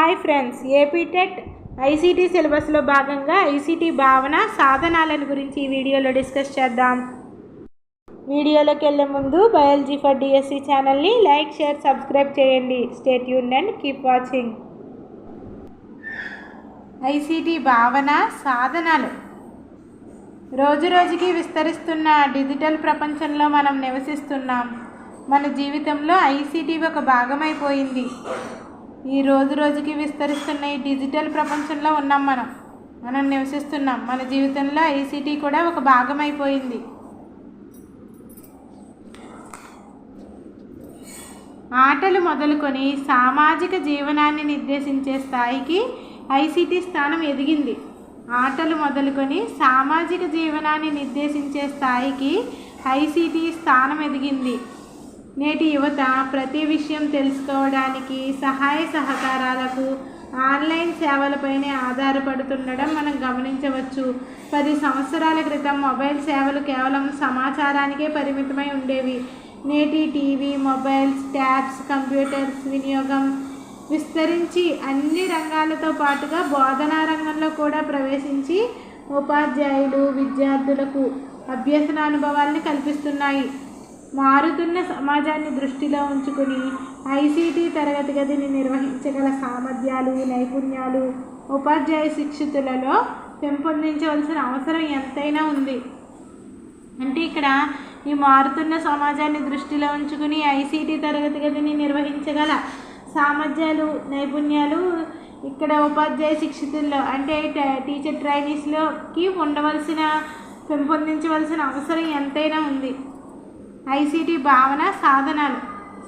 Hi friends APTET ICT సిలబస్లో భాగంగా ICT భావన సాధనాలను గురించి ఈ వీడియోలో డిస్కస్ చేద్దాం. వీడియోలోకి వెళ్ళే ముందు బయాలజీ ఫర్ డిఎస్సి ఛానల్ని లైక్ షేర్ సబ్స్క్రైబ్ చేయండి. Stay tune and keep watching. ICT భావన సాధనాలు. రోజు రోజుకి విస్తరిస్తున్న డిజిటల్ ప్రపంచంలో మనం నివసిస్తున్నాం. మన జీవితంలో ఐసీటీ ఒక భాగమైపోయింది. ఈ రోజు రోజుకి విస్తరిస్తున్న ఈ డిజిటల్ ప్రపంచంలో ఉన్నాం మనం. మనం నివసిస్తున్నాం. మన జీవితంలో ఐసీటీ కూడా ఒక భాగం అయిపోయింది ఆటలు మొదలుకొని సామాజిక జీవనాన్ని నిర్దేశించే స్థాయికి ఐసీటీ స్థానం ఎదిగింది. ఆటలు మొదలుకొని సామాజిక జీవనాన్ని నిర్దేశించే స్థాయికి ఐసీటీ స్థానం ఎదిగింది. నేటి యువత ప్రతి విషయం తెలుసుకోవడానికి సహాయ సహకారాలకు ఆన్లైన్ సేవలపైనే ఆధారపడుతుండడం మనం గమనించవచ్చు. పది సంవత్సరాల క్రితం మొబైల్ సేవలు కేవలం సమాచారానికే పరిమితమై ఉండేవి. నేటి టీవీ మొబైల్స్ ట్యాబ్స్ కంప్యూటర్స్ వినియోగం విస్తరించి అన్ని రంగాలతో పాటుగా బోధనా రంగంలో కూడా ప్రవేశించి ఉపాధ్యాయులు విద్యార్థులకు అభ్యసన అనుభవాల్ని కల్పిస్తున్నాయి. మారుతున్న సమాజాన్ని దృష్టిలో ఉంచుకుని ఐసీటీ తరగతి గదిని నిర్వహించగల సామర్థ్యాలు నైపుణ్యాలు ఉపాధ్యాయ శిక్షితులలో పెంపొందించవలసిన అవసరం ఎంతైనా ఉంది. అంటే ఇక్కడ ఈ మారుతున్న సమాజాన్ని దృష్టిలో ఉంచుకుని ఐసీటీ తరగతి గదిని నిర్వహించగల సామర్థ్యాలు నైపుణ్యాలు ఇక్కడ ఉపాధ్యాయ శిక్షితుల్లో అంటే టీచర్ ట్రైనీస్లోకి ఉండవలసిన పెంపొందించవలసిన అవసరం ఎంతైనా ఉంది. ఐసీటీ భావన సాధనాలు.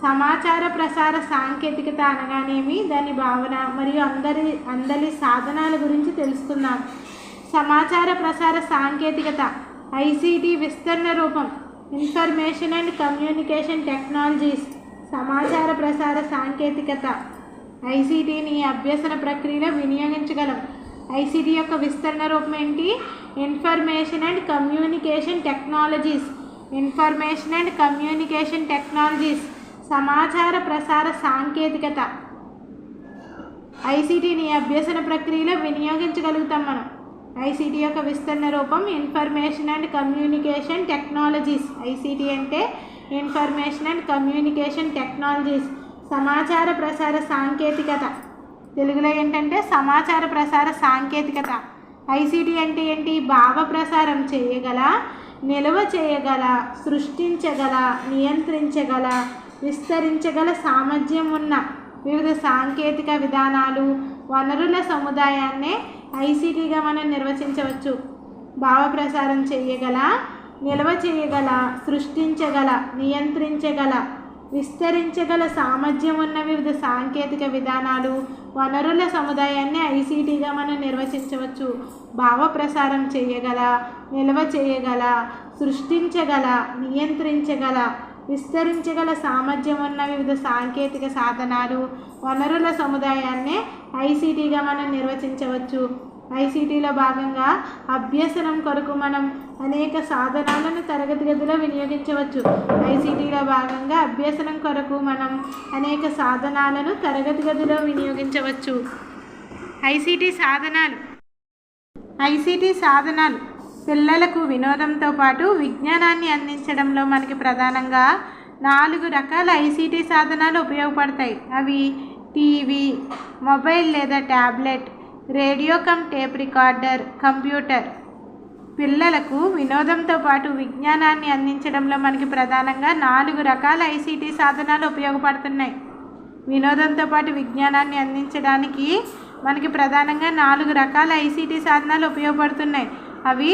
సమాచార ప్రసార సాంకేతికత అనగానేమి? దాని భావన మరియు అందరి అందరి సాధనాల గురించి తెలుసుకుందాం. సమాచార ప్రసార సాంకేతికత ఐసీటీ విస్తరణ రూపం ఇన్ఫర్మేషన్ అండ్ కమ్యూనికేషన్ టెక్నాలజీస్ సమాచార ప్రసార సాంకేతికత. ఐసీటీని అభ్యసన ప్రక్రియలో వినియోగించగలం. ఐసీటీ యొక్క విస్తరణ రూపం ఏంటి? Information and communication technologies. Information and communication technologies సమాచార ప్రసార సాంకేతికత. ఐసీటీని అభ్యసన ప్రక్రియలో వినియోగించగలుగుతాం మనం. ఐసీటీ యొక్క విస్తరణ రూపం information and communication technologies. ICT అంటే ఇన్ఫర్మేషన్ అండ్ కమ్యూనికేషన్ టెక్నాలజీస్ సమాచార ప్రసార సాంకేతికత. తెలుగులో ఏంటంటే సమాచార ప్రసార సాంకేతికత. ఐసీటీ అంటే ఏంటి? భావ ప్రసారం చేయగల నిల్వ చేయగల సృష్టించగల నియంత్రించగల విస్తరించగల సామర్థ్యం ఉన్న వివిధ సాంకేతిక విధానాలు వనరుల సముదాయాన్నే ఐసీటీగా మనం నిర్వచించవచ్చు. భావప్రసారం చేయగల నిల్వ చేయగల సృష్టించగల నియంత్రించగల విస్తరించగల సామర్థ్యం ఉన్న వివిధ సాంకేతిక విధానాలు వనరుల సముదాయాన్ని ఐసీటీగా మనం నిర్వచించవచ్చు. భావ ప్రసారం చేయగల నిల్వ చేయగల సృష్టించగల నియంత్రించగల విస్తరించగల సామర్థ్యం ఉన్న వివిధ సాంకేతిక సాధనాలు వనరుల సముదాయాన్నే ఐసీటీగా మనం నిర్వచించవచ్చు. ఐసీటీలో భాగంగా అభ్యసనం కొరకు మనం అనేక సాధనాలను తరగతి గదిలో వినియోగించవచ్చు. ఐసీటీలో భాగంగా అభ్యసనం కొరకు మనం అనేక సాధనాలను తరగతి గదిలో వినియోగించవచ్చు. ఐసీటీ సాధనాలు. ఐసీటీ సాధనాలు పిల్లలకు వినోదంతో పాటు విజ్ఞానాన్ని అందించడంలో మనకి ప్రధానంగా నాలుగు రకాల ఐసీటీ సాధనాలు ఉపయోగపడతాయి. అవి టీవీ మొబైల్ లేదా tablet radio cum tape recorder computer. పిల్లలకు వినోదంతో పాటు విజ్ఞానాన్ని అందించడంలో మనకి ప్రధానంగా నాలుగు రకాల ఐసీటీ సాధనాలు ఉపయోగపడుతున్నాయి. వినోదంతో పాటు విజ్ఞానాన్ని అందించడానికి మనకి ప్రధానంగా నాలుగు రకాల ఐసీటీ సాధనాలు ఉపయోగపడుతున్నాయి. అవి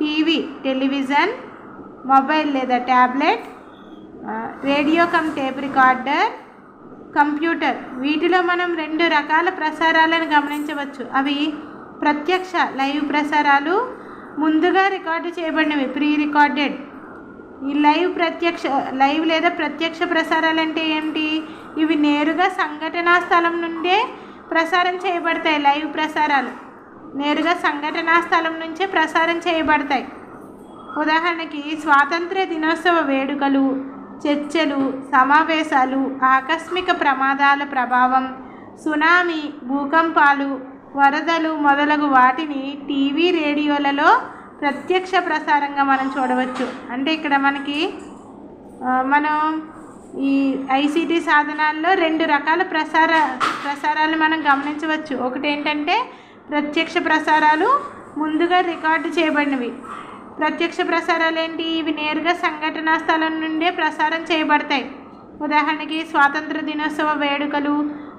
టీవీ టెలివిజన్ మొబైల్ లేదా tablet radio cum tape recorder computer. వీటిలో మనం రెండు రకాల ప్రసారాలను గమనించవచ్చు. అవి ప్రత్యక్ష లైవ్ ప్రసారాలు ముందుగా రికార్డు చేయబడినవి ప్రీ రికార్డెడ్ ఈ లైవ్ ప్రత్యక్ష లైవ్ లేదా ప్రత్యక్ష ప్రసారాలు అంటే ఏంటి? ఇవి నేరుగా సంఘటనా స్థలం నుండే ప్రసారం చేయబడతాయి లైవ్ ప్రసారాలు. నేరుగా సంఘటనా స్థలం నుంచే ప్రసారం చేయబడతాయి. ఉదాహరణకి స్వాతంత్ర దినోత్సవ వేడుకలు చర్చలు సమావేశాలు ఆకస్మిక ప్రమాదాల ప్రభావం సునామీ భూకంపాలు వరదలు మొదలగు వాటిని టీవీ రేడియోలలో ప్రత్యక్ష ప్రసారంగా మనం చూడవచ్చు. అంటే ఇక్కడ మనకి మనం ఈ ఐసీటీ సాధనాల్లో రెండు రకాల ప్రసార ప్రసారాలు మనం గమనించవచ్చు. ఒకటి ఏంటంటే ప్రత్యక్ష ప్రసారాలు ముందుగా రికార్డు చేయబడినవి. ప్రత్యక్ష ప్రసారాలు ఏంటి? ఇవి నేరుగా సంఘటనా స్థలం నుండే ప్రసారం చేయబడతాయి. ఉదాహరణకి స్వాతంత్ర దినోత్సవ వేడుకలు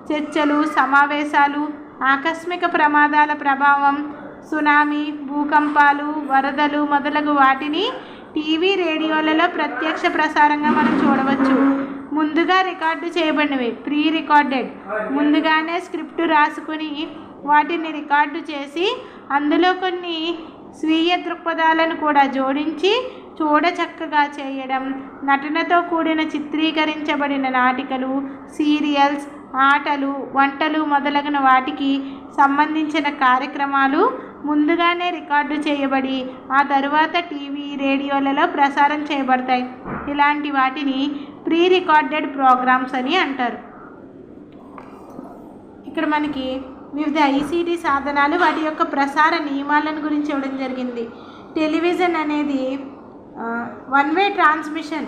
చర్చలు సమావేశాలు ఆకస్మిక ప్రమాదాల ప్రభావం సునామీ భూకంపాలు వరదలు మొదలగు వాటిని టీవీ రేడియోలలో ప్రత్యక్ష ప్రసారంగా మనం చూడవచ్చు. ముందుగా రికార్డు చేయబడినవి ప్రీ రికార్డెడ్ ముందుగానే స్క్రిప్ట్ రాసుకుని వాటిని రికార్డు చేసి అందులో కొన్ని స్వీయ దృక్పథాలను కూడా జోడించి చూడచక్కగా చేయడం నటనతో కూడిన చిత్రీకరించబడిన నాటికలు సీరియల్స్ ఆటలు వంటలు మొదలగున వాటికి సంబంధించిన కార్యక్రమాలు ముందుగానే రికార్డు చేయబడి ఆ తరువాత టీవీ రేడియోలలో ప్రసారం చేయబడతాయి. ఇలాంటి వాటిని ప్రీ రికార్డెడ్ ప్రోగ్రామ్స్ అని అంటారు. ఇక్కడ మనకి వివిధ ఐసీటీ సాధనాలు వాటి యొక్క ప్రసార నియమాలను గురించి ఇవ్వడం జరిగింది. టెలివిజన్ అనేది వన్ వే ట్రాన్స్మిషన్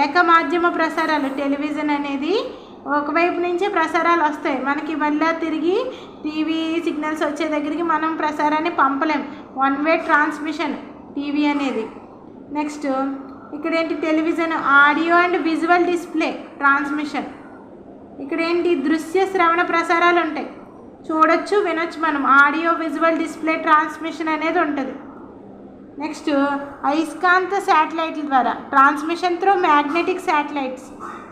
ఏక మాధ్యమ ప్రసారాలు. టెలివిజన్ అనేది ఒకవైపు నుంచి ప్రసారాలు వస్తాయి. మనకి మళ్ళీ తిరిగి టీవీ సిగ్నల్స్ వచ్చే దగ్గరికి మనం ప్రసారాన్ని పంపలేం. వన్ వే ట్రాన్స్మిషన్ టీవీ అనేది. నెక్స్ట్ ఇక్కడ ఏంటి television? Audio and visual display transmission ఇక్కడ ఏంటి దృశ్య శ్రవణ ప్రసారాలు ఉంటాయి. చూడొచ్చు వినొచ్చు మనం. ఆడియో విజువల్ డిస్ప్లే ట్రాన్స్మిషన్ అనేది ఉంటుంది. నెక్స్ట్ అయస్కాంత శాటిలైట్ల ద్వారా. Transmission through magnetic satellites.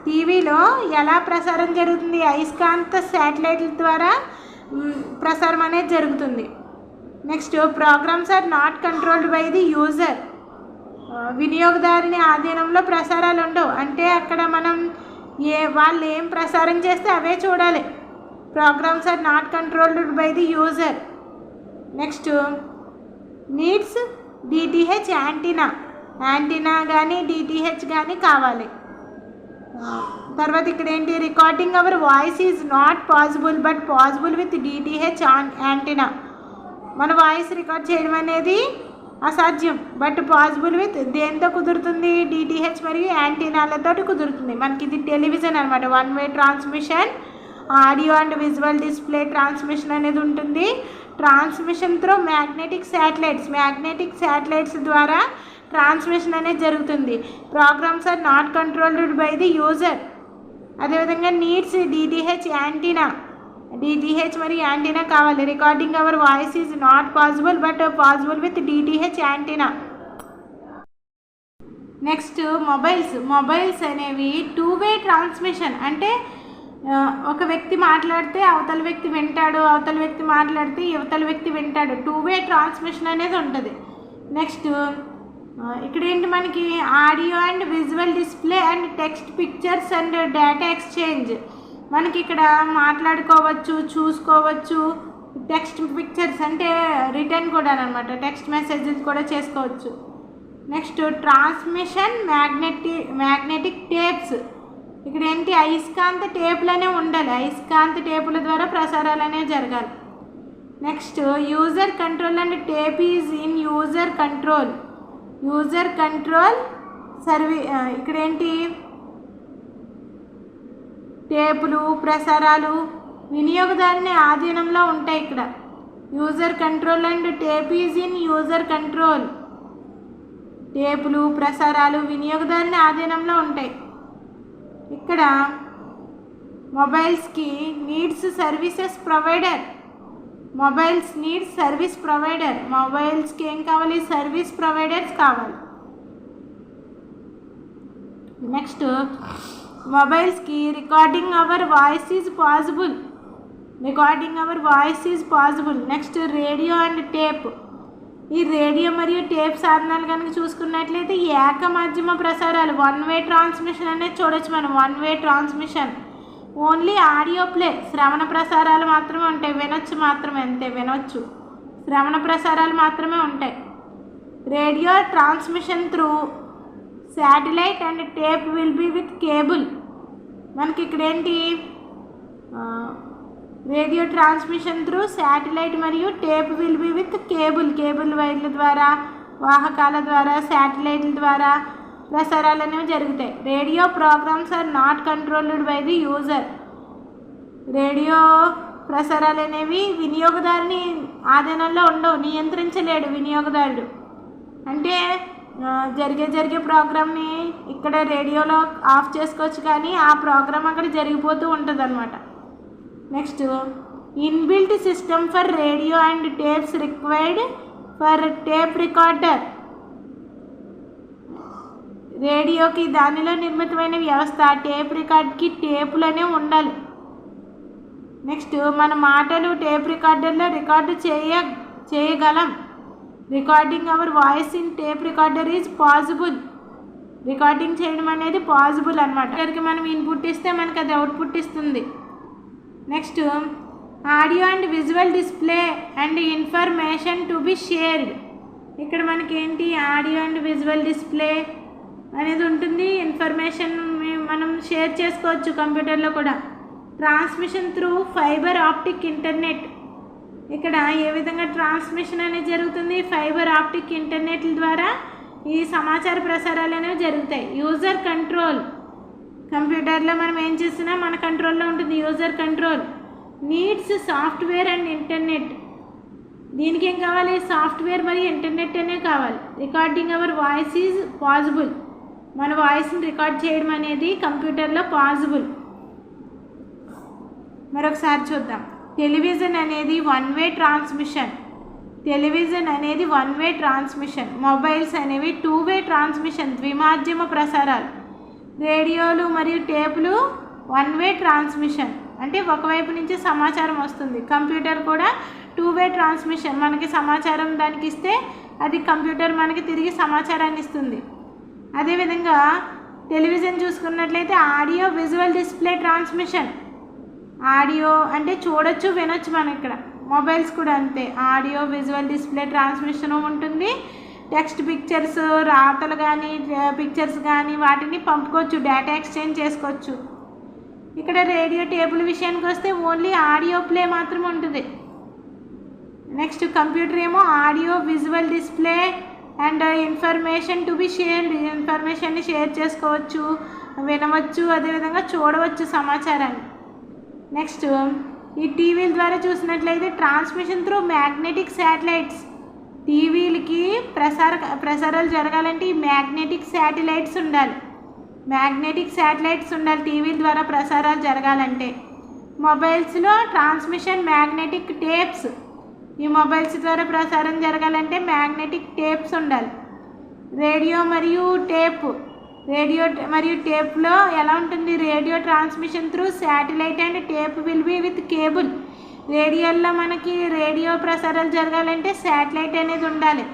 టీవీలో ఎలా ప్రసారం జరుగుతుంది? అయస్కాంత శాటిలైట్ల ద్వారా ప్రసారం అనేది జరుగుతుంది. Next programmes are not controlled by the user. వినియోగదారుని ఆధీనంలో ప్రసారాలు ఉండవు. అంటే అక్కడ మనం ఏ వాళ్ళు ఏం ప్రసారం చేస్తే అవే చూడాలి. Programmes are not controlled by the user. Next needs DTH antenna. Antenna కానీ డిటిహెచ్ కానీ కావాలి. తర్వాత ఇక్కడ ఏంటి? Recording our voice is not possible but possible with DTH antenna. మన వాయిస్ రికార్డ్ చేయడం అనేది అసాధ్యం బట్ పాసిబుల్ విత్ దేంతో కుదురుతుంది? డిటిహెచ్ మరియు యాంటీనాలతో కుదురుతుంది. మనకి ఇది టెలివిజన్ అనమాట one way transmission audio and visual display transmission అనేది ఉంటుంది. Transmission through magnetic satellites magnetic satellites ద్వారా ట్రాన్స్మిషన్ అనేది జరుగుతుంది. Programmes are not controlled by the user. అదేవిధంగా నీడ్స్ డిటిహెచ్ యాంటీనా. డిటిహెచ్ మరియు యాంటీనా కావాలి. Recording our voice is not possible but possible with DTH antenna. Next mobiles mobiles అనేవి two way transmission అంటే ఒక వ్యక్తి మాట్లాడితే అవతల వ్యక్తి వింటాడు అవతల వ్యక్తి మాట్లాడితే యువతల వ్యక్తి వింటాడు. టూ వే ట్రాన్స్మిషన్ అనేది ఉంటుంది. నెక్స్ట్ ఇక్కడ ఏంటి మనకి audio and visual display and text pictures and data exchange. మనకి ఇక్కడ మాట్లాడుకోవచ్చు చూసుకోవచ్చు టెక్స్ట్ పిక్చర్స్ అంటే రిటర్న్ కూడా అనమాట టెక్స్ట్ మెసేజెస్ కూడా చేసుకోవచ్చు. Next transmission magnetic magnetic tapes ఇక్కడ ఏంటి అయస్కాంత టేపులనే ఉండాలి. అయస్కాంత టేపుల ద్వారా ప్రసారాలు అనేవి జరగాలి. Next user control and tape is in user control. User control సర్వీ ఇక్కడ ఏంటి టేపులు ప్రసారాలు వినియోగదారుని ఆధీనంలో ఉంటాయి ఇక్కడ. User control and tape is in user control. టేపులు ప్రసారాలు వినియోగదారుని ఆధీనంలో ఉంటాయి. ఇక్కడ మొబైల్స్కి needs services provider. Mobiles needs service provider. మొబైల్స్కి ఏం కావాలి? సర్వీస్ ప్రొవైడర్స్ కావాలి. Next మొబైల్స్కి recording our voice is possible. Recording our voice is possible. Next radio and tape. ఈ radio మరియు టేప్ సాధనాలు కనుక చూసుకున్నట్లయితే ఏక మాధ్యమ ప్రసారాలు వన్ వే ట్రాన్స్మిషన్ అనేది చూడొచ్చు మనం. One way transmission. Only audio play. శ్రవణ ప్రసారాలు మాత్రమే ఉంటాయి. వినొచ్చు మాత్రమే. అంతే. వినొచ్చు. శ్రవణ ప్రసారాలు మాత్రమే ఉంటాయి. Radio transmission through satellite and tape will be with cable. మనకి ఇక్కడ ఏంటి రేడియో ట్రాన్స్మిషన్ త్రూ శాటిలైట్ మరియు tape will be with cable cable వైర్ల ద్వారా వాహకాల ద్వారా శాటిలైట్ల ద్వారా ప్రసారాలు అనేవి జరుగుతాయి. Radio programmes are not controlled by the user. Radio ప్రసారాలు అనేవి వినియోగదారుని ఆధీనంలో ఉండవు నియంత్రించలేడు వినియోగదారుడు. అంటే జరిగే జరిగే ప్రోగ్రామ్ని ఇక్కడ రేడియోలో ఆఫ్ చేసుకోవచ్చు కానీ ఆ ప్రోగ్రామ్ అక్కడ జరిగిపోతూ ఉంటుంది అనమాట next inbuilt system for radio and tapes required for tape recorder రేడియోకి దానిలో నిర్మితమైన వ్యవస్థ టేప్ రికార్డ్కి టేపులనే ఉండాలి. నెక్స్ట్ మన మాటలు టేప్ రికార్డర్లో రికార్డు చేయ చేయగలం. Recording our voice in tape recorder is possible recording చేయడం అనేది పాసిబుల్ అనమాట ఇక్కడికి మనం ఇన్పుట్ ఇస్తే మనకి అది అవుట్పుట్ ఇస్తుంది. Next audio and visual display and information to be shared ఇక్కడ మనకి ఏంటి? ఆడియో అండ్ విజువల్ డిస్ప్లే అనేది ఉంటుంది. ఇన్ఫర్మేషన్ మనం షేర్ చేసుకోవచ్చు కంప్యూటర్లో కూడా. Transmission through fibre optic internet ఇక్కడ ఏ విధంగా ట్రాన్స్మిషన్ అనేది జరుగుతుంది? ఫైబర్ ఆప్టిక్ ఇంటర్నెట్ ద్వారా ఈ సమాచార ప్రసారాలు అనేవి జరుగుతాయి. యూజర్ కంట్రోల్ కంప్యూటర్లో మనం ఏం చేసినా మన కంట్రోల్లో ఉంటుంది user control needs software and internet దీనికి ఏం కావాలి? సాఫ్ట్వేర్ మరియు ఇంటర్నెట్ అనే కావాలి. Recording our voice is possible మన వాయిస్ని రికార్డ్ చేయడం అనేది కంప్యూటర్లో పాసిబుల్ మరొకసారి చూద్దాం. టెలివిజన్ అనేది వన్ వే ట్రాన్స్మిషన్ టెలివిజన్ అనేది వన్ వే ట్రాన్స్మిషన్ మొబైల్స్ అనేవి టూ వే ట్రాన్స్మిషన్ ద్విమాధ్యమ ప్రసారాలు. రేడియోలు మరియు టేపులు వన్ వే ట్రాన్స్మిషన్. అంటే ఒకవైపు నుంచి సమాచారం వస్తుంది. కంప్యూటర్ కూడా టూ వే ట్రాన్స్మిషన్. మనకి సమాచారం దానికి ఇస్తే అది కంప్యూటర్ మనకి తిరిగి సమాచారాన్ని ఇస్తుంది. అదేవిధంగా టెలివిజన్ చూసుకున్నట్లయితే audio visual display transmission. Audio అంటే చూడొచ్చు వినొచ్చు మనం ఇక్కడ. మొబైల్స్ కూడా అంతే. ఆడియో విజువల్ డిస్ప్లే ట్రాన్స్మిషన్ ఉంటుంది. టెక్స్ట్ పిక్చర్స్ రాతలు కానీ పిక్చర్స్ కానీ వాటిని పంపుకోవచ్చు డేటా ఎక్స్చేంజ్ చేసుకోవచ్చు. ఇక్కడ రేడియో టేబుల్ విషయానికి వస్తే ఓన్లీ ఆడియో ప్లే మాత్రమే ఉంటుంది. నెక్స్ట్ కంప్యూటర్ ఏమో audio visual display and information to be share ఇన్ఫర్మేషన్ని షేర్ చేసుకోవచ్చు వినవచ్చు అదేవిధంగా చూడవచ్చు సమాచారాన్ని. నెక్స్ట్ ఈ టీవీల ద్వారా చూసినట్లయితే ట్రాన్స్మిషన్ త్రూ మ్యాగ్నెటిక్ శాటిలైట్స్ టీవీలకి ప్రసార ప్రసారాలు జరగాలంటే ఈ మ్యాగ్నెటిక్ శాటిలైట్స్ ఉండాలి. మ్యాగ్నెటిక్ శాటిలైట్స్ ఉండాలి టీవీల ద్వారా ప్రసారాలు జరగాలంటే. మొబైల్స్లో ట్రాన్స్మిషన్ మ్యాగ్నెటిక్ టేప్స్. ఈ మొబైల్స్ ద్వారా ప్రసారం జరగాలంటే మ్యాగ్నెటిక్ టేప్స్ ఉండాలి. రేడియో మరియు టేప్. రేడియో మరియు టేప్లో ఎలా ఉంటుంది? Radio transmission through satellite and tape will be with cable. రేడియోల్లో మనకి రేడియో ప్రసారాలు జరగాలంటే శాటిలైట్ అనేది ఉండాలి.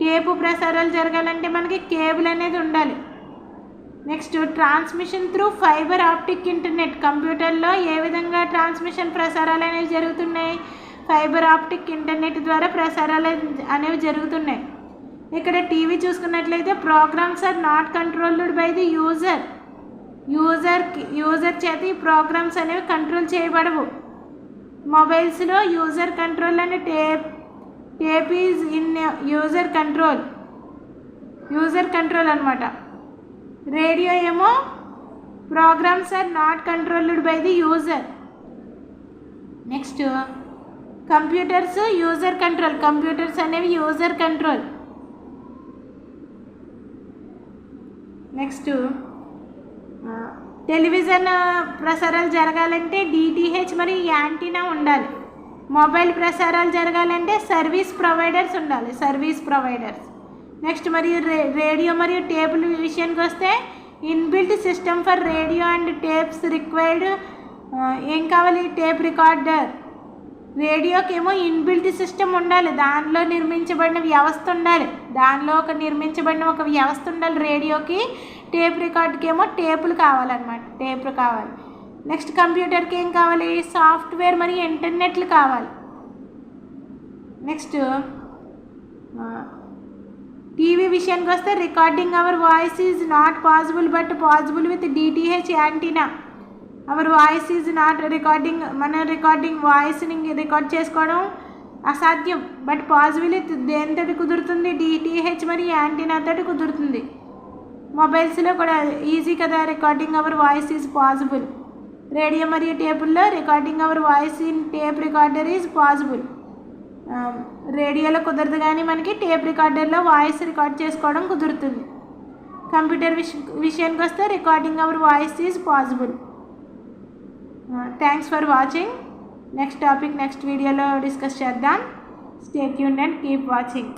టేపు ప్రసారాలు జరగాలంటే మనకి కేబుల్ అనేది ఉండాలి. Next transmission through fibre optic internet. కంప్యూటర్లో ఏ విధంగా ట్రాన్స్మిషన్ ప్రసారాలు అనేవి జరుగుతున్నాయి? ఫైబర్ ఆప్టిక్ ఇంటర్నెట్ ద్వారా ప్రసారాలు అనేవి జరుగుతున్నాయి. ఇక్కడ టీవీ చూసుకున్నట్లయితే programmes are not controlled by the user. User user చేత ఈ ప్రోగ్రామ్స్ అనేవి కంట్రోల్ చేయబడవు. మొబైల్స్లో యూజర్ కంట్రోల్ అనే tape tape is in user control. User control అనమాట రేడియో ఏమో programmes are not controlled by the user. Next computers user control. Computers అనేవి user control. Next television ప్రసారాలు జరగాలంటే డిటిహెచ్ మరియు యాంటీనా ఉండాలి. మొబైల్ ప్రసారాలు జరగాలంటే సర్వీస్ ప్రొవైడర్స్ ఉండాలి సర్వీస్ ప్రొవైడర్స్. నెక్స్ట్ మరియు రే రేడియో మరియు టేబుల్ విషయానికి వస్తే inbuilt system for radio and tapes required ఏం కావాలి? Tape recorder. రేడియోకి ఏమో ఇన్బిల్ట్ సిస్టమ్ ఉండాలి దానిలో నిర్మించబడిన వ్యవస్థ ఉండాలి. దానిలో ఒక నిర్మించబడిన ఒక వ్యవస్థ ఉండాలి రేడియోకి. టేప్ రికార్డ్కి ఏమో టేపులు కావాలన్నమాట టేపులు కావాలి. నెక్స్ట్ కంప్యూటర్కి ఏం కావాలి? సాఫ్ట్వేర్ మరియు ఇంటర్నెట్లు కావాలి. నెక్స్ట్ టీవీ విషయానికి వస్తే recording our voice is not possible but possible with DTH antenna. Our voice is not recording మన రికార్డింగ్ వాయిస్ని రికార్డ్ చేసుకోవడం అసాధ్యం. బట్ పాజిబుల్ దేనితోటి కుదురుతుంది? డిటిహెచ్ మరియు యాంటీనాతోటి కుదురుతుంది. మొబైల్స్లో కూడా ఈజీ కదా recording our voice is possible radio మరియు టేపుల్లో recording our voice in tape recorder is possible రేడియోలో కుదరదు కానీ మనకి టేప్ రికార్డర్లో వాయిస్ రికార్డ్ చేసుకోవడం కుదురుతుంది. కంప్యూటర్ విష విషయానికి వస్తే recording our voice is possible thanks for watching next topic next వీడియోలో డిస్కస్ చేద్దాం. Stay tune and keep watching